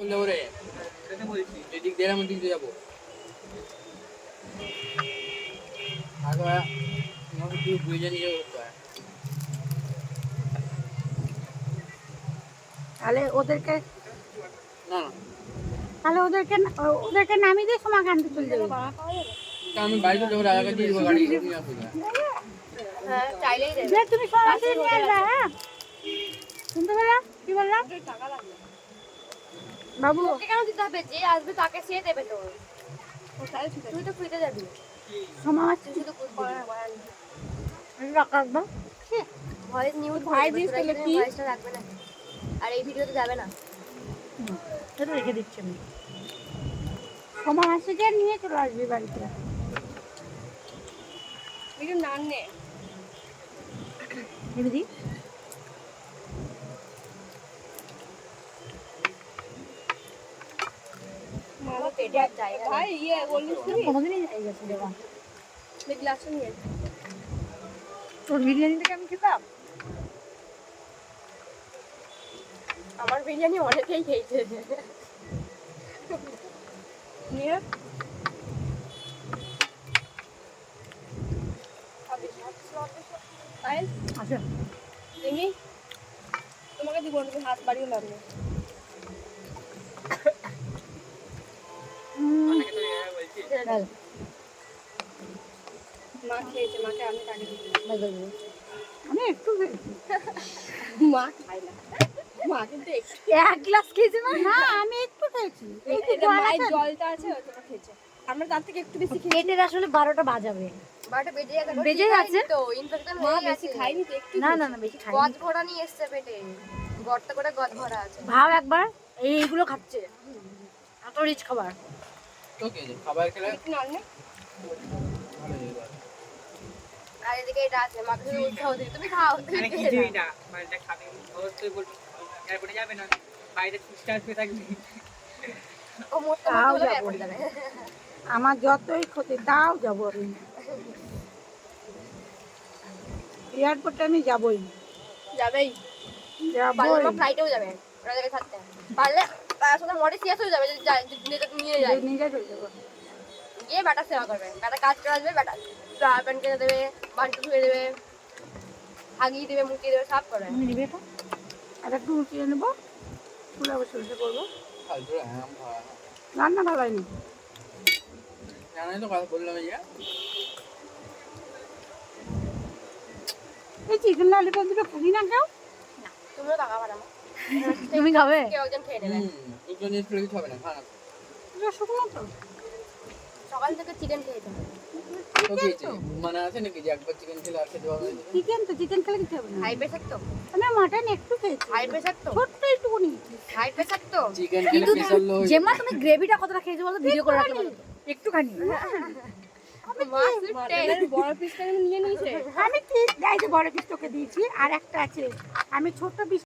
চলে এদিক দিয়ে আমি দিক দিয়ে যাব। আগে আমাকে তুই বুঝে নিয়ে করতে হয়। তাহলে ওদেরকে না না। তাহলে ওদেরকে ওদেরকে নামিয়ে দিয়ে সোমাকে আনতে চলে যাবে। আমি বাড়িতে যাব রাজাকে দিয়ে দেবো গাড়ি নিয়ে আসব হ্যাঁ। চাইলেই দেবে। যে তুমি সোমাকে নিয়ে আসবে হ্যাঁ। শুনতে পেলাম? কি বললাম? টাকা লাগবে। বাবু। ওকে কেন দিতে হবে? যে আসবে তাকে সে দেবে তো তুই তো ফ্রিতে যাবি। সোমা মাছ তুই শুধু রাখব। ভয়েস নিউজ ভাই দিস তাহলে কি? ভয়েসটা রাখবে না। আর এই ভিডিওতে যাবে না। এটা রেখে দিচ্ছি আমি। সোমা মাসিকে নিয়ে চলে আসবি বাড়িতে। ভিডিও নান নে দিদি মামা জায়গা। ভাই ইয়ে বলিস কোনোদিনই যাই গেছে দেওয়া গ্লাসটা নিয়ে তোর খেতাম? আমার বিরিয়ানি অনেকেই খেয়েছে। নিয়ে আচ্ছা। তোমাকে দিব হাত বাড়িও লাগবে চল। মা খেয়েছে মাকে আমি তাকে দিই বাই বাই বাই। আমি একটু মা খায় না। মা কিন্তু এক গ্লাস খেয়েছি না না আমি একটু খেয়েছি। একটু এটা জল মায়ের জলটা আছে ওটা খেয়েছে। আমরা তার থেকে একটু বেশি পেটের আসলে বারোটা বাজাবে। বেজে যাচ্ছে বেজে যাচ্ছে? তো ইনফেকশন মা বেশি খাইনি তো একটু না না না বেশি ভরা নিয়ে এসছে পেটে। গর্ত করে গজ ভরা আছে। ভাব একবার এইগুলো খাচ্ছে। এত রিচ খাবার। তো খাবার খেলে একটু নাল নে। ভালো যাবে। আর এদিকে এটা আছে মাকে তুমি দিই তুমি খাও মানে কিছুই না বাড়িটা খাবে। অবশ্যই বলবি এয়ারপোর্টে যাবে না বাইরে ছুটতে আসবে থাকবে ও মোটটা তাও মোটটা যাব। পড়ে যাবে। আমার যতই ক্ষতি তাও যাব আমি এয়ারপোর্টে আমি যাবই। যাবেই। পারলে ফ্লাইটেও যাবে। ওরা জায়গায় থাকতে। পারলে সাথে মরে শেষ হয়ে যাবে যদি যায়- নিয়ে- নিয়ে যায়। গিয়ে ব্যাটার সেবা করবে। ব্যাটা কাজ করে আসবে ব্যাটা ফ্রাই প্যান কিনে দেবে বান্টু ধুয়ে দেবে হাগিয়ে দেবে মুটিয়ে দেবে সব করবে আমি নিবে এটা? আর একটু উঠিয়ে নেব। তুলে বসে বসে করব হ্যাঁ রান্না ভালো হয়নি। জানাই তো কথা বললাম এই এই চিকেন ললিপপ দুটো খাবি না কেউ? তুমিও টাকা পাঠাবো তুমি খাবে? কেউ একজন খেয়ে নেবে। হুম জিনিস খেলে কিছু না খানা এটা তো। সকাল থেকে চিকেন খেয়েছে তো কি হয়েছে? মানে আছে নাকি যে একবার চিকেন খেলে আর খেতে পারবে চিকেন তো চিকেন খেলে কিছু হবে না। হাই প্রেশার তো। আমি মাটন একটু খেয়েছি। হাই প্রেশার তো। ছোট্ট হাই তো। চিকেন। জেমা তুমি গ্রেভিটা কতটা খেয়েছো ভিডিও করে রাখলে একটুখানি। আমি বড় পিস তোকে দিয়েছি আর একটা আছে। আমি ছোট পিস